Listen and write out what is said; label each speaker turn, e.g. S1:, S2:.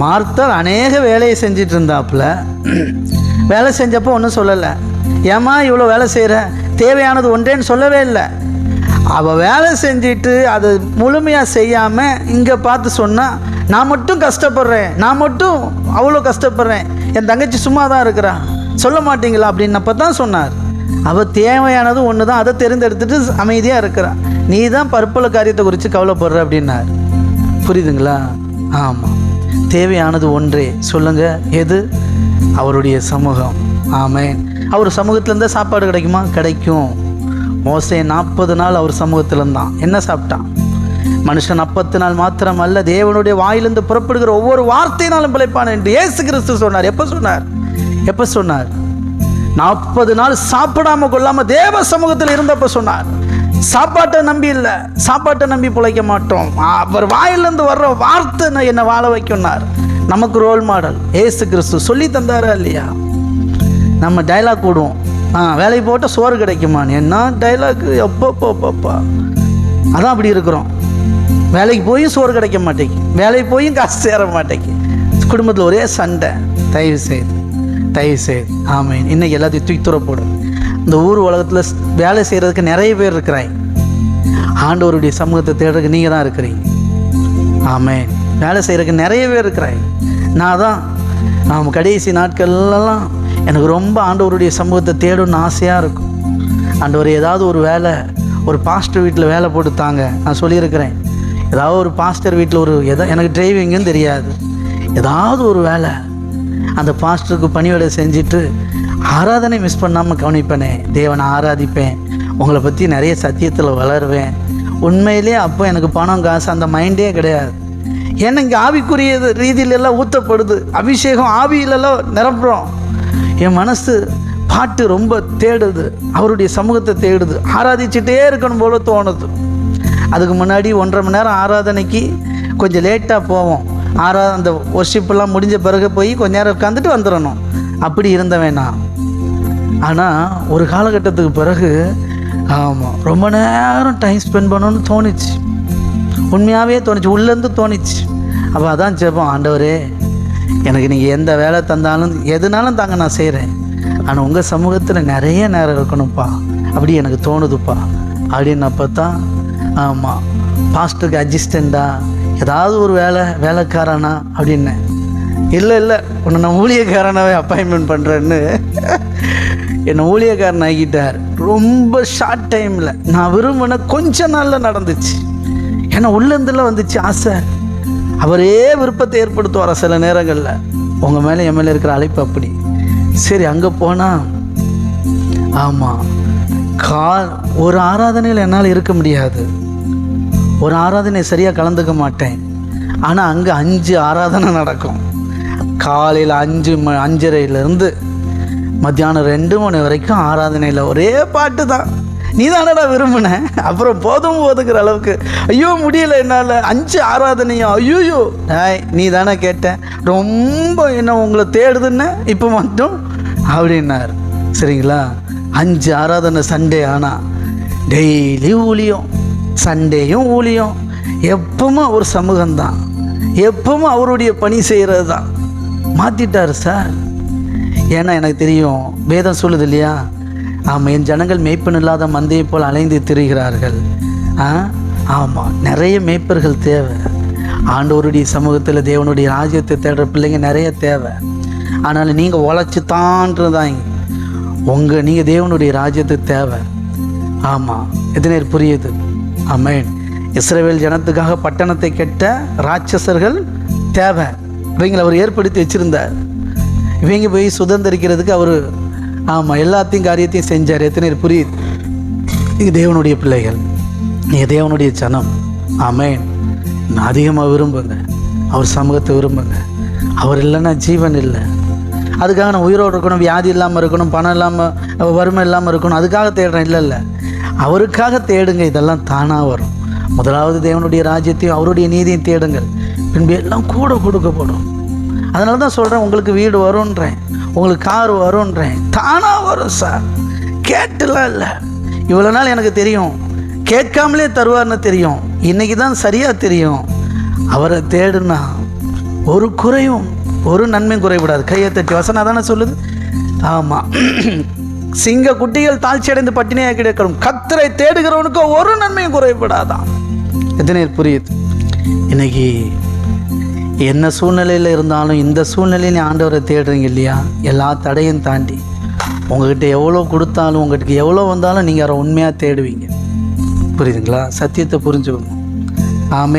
S1: மார்த்தால் அநேக வேலையை செஞ்சிட்டு இருந்தாப்புல வேலை செஞ்சப்போ ஒன்றும் சொல்லலை. ஏம்மா இவ்வளோ வேலை செய்கிற தேவையானது ஒன்றேன்னு சொல்லவே இல்லை. அவள் வேலை செஞ்சுட்டு அதை முழுமையாக செய்யாமல் இங்கே பார்த்து சொன்னால் நான் மட்டும் கஷ்டப்படுறேன். நான் மட்டும் அவ்வளோ கஷ்டப்படுறேன். என் தங்கச்சி சும்மா தான் இருக்கிறா. சொல்ல மாட்டீங்களா அப்படின்னப்ப தான் சொன்னார். அவள் தேவையானது ஒன்று தான் அதை தெரிந்தெடுத்துட்டு அமைதியாக இருக்கிறான் நீ தான் பற்பல காரியத்தை குறித்து கவலைப்படுற அப்படின்னார். புரியுதுங்களா? ஆமாம் தேவையானது ஒன்றே. சொல்லுங்க எது? அவருடைய சமூகம். ஆமேன். அவர் சமூகத்துல இருந்தால் சாப்பாடு கிடைக்குமா? கிடைக்கும். மோசே நாற்பது நாள் அவர் சமூகத்தில் இருந்தான் என்ன சாப்பிட்டான்? மனுஷன் அப்பத்து நாள் மாத்திரம் அல்ல தேவனுடைய வாயிலிருந்து புறப்படுகிற ஒவ்வொரு வார்த்தையினாலும் பிழைப்பான் என்று ஏசு கிறிஸ்து சொன்னார். எப்போ சொன்னார்? எப்போ சொன்னார்? நாற்பது நாள் சாப்பிடாம கொள்ளாம தேவ சமூகத்தில் இருந்தப்ப சொன்னார். சாப்பாட்டை நம்பி இல்லை. சாப்பாட்டை நம்பி பிழைக்க மாட்டோம். அவர் வாயிலிருந்து வர்ற வார்த்தை நான் என்னை வாழ வைக்கும்னார். நமக்கு ரோல் மாடல் ஏசு கிறிஸ்து சொல்லி தந்தாரா இல்லையா? நம்ம டைலாக் போடுவோம். ஆ வேலைக்கு போட்டால் சோறு கிடைக்குமான்னு என்ன டைலாக் எப்பப்பப்பப்பா அதான் அப்படி இருக்கிறோம். வேலைக்கு போயும் சோறு கிடைக்க மாட்டேங்கு. வேலைக்கு போயும் காசு சேர மாட்டேங்கு. குடும்பத்தில் ஒரே சண்டை. தயவு செய்து. தயவு செய்து. ஆமாம் இன்னைக்கு எல்லாத்தையும் தூக்கி தூர இந்த ஊர் உலகத்தில் வேலை செய்கிறதுக்கு நிறைய பேர் இருக்கிறாங்க. ஆண்டவருடைய சமூகத்தை தேடுறதுக்கு நீங்கள் தான் இருக்கிறீங்க. ஆமே வேலை செய்கிறதுக்கு நிறைய பேர் இருக்கிறாங்க. நான் தான் நாம் கடைசி நாட்கள்லாம் எனக்கு ரொம்ப ஆண்டவருடைய சமூகத்தை தேடும்னு ஆசையாக இருக்கும். ஆண்டவர் ஏதாவது ஒரு வேலை ஒரு பாஸ்டர் வீட்டில் வேலை போட்டு தாங்க நான் சொல்லியிருக்கிறேன். ஏதாவது ஒரு பாஸ்டர் வீட்டில் ஒரு எதா எனக்கு டிரைவிங்கும் தெரியாது. ஏதாவது ஒரு வேலை அந்த பாஸ்டருக்கு பணிவிடை செஞ்சுட்டு ஆராதனை மிஸ் பண்ணாமல் கவனிப்பேனே. தேவனை ஆராதிப்பேன். உங்களை பற்றி நிறைய சத்தியத்தில் வளருவேன். உண்மையிலே அப்போ எனக்கு பணம் காசு அந்த மைண்டே கிடையாது. ஏன்னா இங்கே ஆவிக்குரிய ரீதியிலெல்லாம் ஊற்றப்படுது அபிஷேகம் ஆவியிலெல்லாம் நிரப்புறோம். என் மனசு பாட்டு ரொம்ப தேடுது. அவருடைய சமூகத்தை தேடுது. ஆராதிச்சுட்டே இருக்கணும் போல தோணுது. அதுக்கு முன்னாடி ஒன்றரை மணி நேரம் ஆராதனைக்கு கொஞ்சம் லேட்டாக போவோம். ஆரா அந்த ஒர்ஷிப்பெல்லாம் முடிஞ்ச பிறகு போய் கொஞ்ச நேரம் உட்காந்துட்டு வந்துடணும். அப்படி இருந்தவன் நான். ஆனால் ஒரு காலகட்டத்துக்கு பிறகு ஆமாம் ரொம்ப நேரம் டைம் ஸ்பெண்ட் பண்ணணும்னு தோணுச்சு. உண்மையாகவே தோணுச்சு. உள்ளேருந்து தோணுச்சு. அப்போ அதான் ஜெபம். ஆண்டவரே எனக்கு நீங்கள் எந்த வேலை தந்தாலும் எதுனாலும் தாங்க நான் செய்கிறேன் ஆனால் உங்கள் சமூகத்தில் நிறைய நேரம் இருக்கணும்ப்பா. அப்படி எனக்கு தோணுதுப்பா. அப்படின்னப்போ தான் ஆமாம் பாஸ்டருக்கு அட்ஜிஸ்டண்டா ஏதாவது ஒரு வேலை வேலைக்காரனா அப்படின்னேன். இல்லை இல்லை. உன்னை நான் ஊழியக்காரனாகவே அப்பாயின்மெண்ட் பண்ணுறேன்னு என்னை ஊழியக்காரன் ஆகிட்டார். ரொம்ப ஷார்ட் டைமில் நான் விரும்பின கொஞ்ச நாளில் நடந்துச்சு. ஏன்னா உள்ளேருந்துலாம் வந்துச்சு ஆசை. அவரே விருப்பத்தை ஏற்படுத்துவார் சில நேரங்களில். உங்கள் மேலே என் மேலே இருக்கிற அழைப்பு அப்படி. சரி அங்கே போனால் ஆமாம் கா ஒரு ஆராதனையில் என்னால் இருக்க முடியாது. ஒரு ஆராதனை சரியாக கலந்துக்க மாட்டேன். ஆனால் அங்கே அஞ்சு ஆராதனை நடக்கும். காலையில் அஞ்சு ம அஞ்சரையிலேருந்து மத்தியானம் ரெண்டு மணி வரைக்கும் ஆராதனையில் ஒரே பாட்டு தான். நீ தானடா விரும்பின? அப்புறம் போதும் போதுங்கிற அளவுக்கு. ஐயோ முடியல என்னால். அஞ்சு ஆராதனையும். ஐயோயோ. டேய் நீ தானே கேட்டேன் ரொம்ப என்ன உங்களை தேடுதுன்னு? இப்போ மட்டும்? அப்படின்னார். சரிங்களா? அஞ்சு ஆராதனை சண்டே ஆனால் டெய்லி ஊழியம். சண்டேயும் ஊழியம். எப்பவும் ஒரு சமூகம்தான். எப்பவும் அவருடைய பணி செய்கிறது தான் மாற்றிட்டார் சார். ஏன்னா எனக்கு தெரியும் வேதம் சொல்லுது இல்லையா? ஆமாம் என் ஜனங்கள் மேய்ப்பன் இல்லாத மந்தையை போல் அலைந்து திரிகிறார்கள். ஆ? ஆமாம் நிறைய மேய்ப்பர்கள் தேவை. ஆண்டோருடைய சமூகத்தில் தேவனுடைய ராஜ்யத்தை தேடுற பிள்ளைங்க நிறைய தேவை. ஆனால் நீங்கள் உழைச்சி தான்றதாங்க உங்கள் நீங்கள் தேவனுடைய ராஜ்யத்துக்கு தேவை. ஆமாம் எத்தனை புரியுது? ஆமென். இஸ்ரேவேல் ஜனத்துக்காக பட்டணத்தை கெட்ட ராட்சசர்கள் தேவை. இவங்களை அவர் ஏற்படுத்தி வச்சுருந்தார். இவங்க போய் சுதந்திரிக்கிறதுக்கு அவர் ஆமாம் எல்லாத்தையும் காரியத்தையும் செஞ்சார். எத்தனை புரியுது? இது தேவனுடைய பிள்ளைகள். நீ தேவனுடைய ஜனம். ஆமென். நான் அதிகமாக விரும்புங்க. அவர் சமூகத்தை விரும்புங்க. அவர் இல்லைன்னா ஜீவன் இல்லை. அதுக்காக நான் உயிரோடு இருக்கணும் வியாதி இல்லாமல் இருக்கணும் பணம் இல்லாமல் வறுமை இல்லாமல் இருக்கணும் அதுக்காக தேடுறேன். இல்லை இல்லை. அவருக்காக தேடுங்க. இதெல்லாம் தானாக வரும். முதலாவது தேவனுடைய ராஜ்யத்தையும் அவருடைய நீதியும் தேடுங்கள். பின்பு எல்லாம் கூட கொடுக்கப்படும். அதனால தான் சொல்கிறேன் உங்களுக்கு வீடு வரும்ன்றேன். உங்களுக்கு கார் வரும்ன்றேன். தானாக வரும் சார் கேட்டுலாம் இல்லை. இவ்வளோ நாள் எனக்கு தெரியும். கேட்காமலே தருவார்னு தெரியும். இன்றைக்கி தான் சரியாக தெரியும். அவரை தேடுனா ஒரு குறையும் ஒரு நன்மையும் குறைவிடாது கையை தட்டி வசனம் தானே சொல்லுது? ஆமாம் சிங்க குட்டிகள் தாழ்ச்சி அடைந்து பட்டினியாக கிடைக்கணும். கத்தரை தேடுகிறவனுக்கு ஒரு நன்மையும் குறைபடாதான். எத்தனை புரியுது? இன்னைக்கு என்ன சூழ்நிலையில் இருந்தாலும் இந்த சூழ்நிலையில் ஆண்டவரை தேடுறீங்க இல்லையா? எல்லா தடையும் தாண்டி. உங்ககிட்ட எவ்வளோ கொடுத்தாலும் உங்ககிட்ட எவ்வளோ வந்தாலும் நீங்கள் அவரை உண்மையாக தேடுவீங்க. புரியுதுங்களா? சத்தியத்தை புரிஞ்சுக்கணும். ஆமே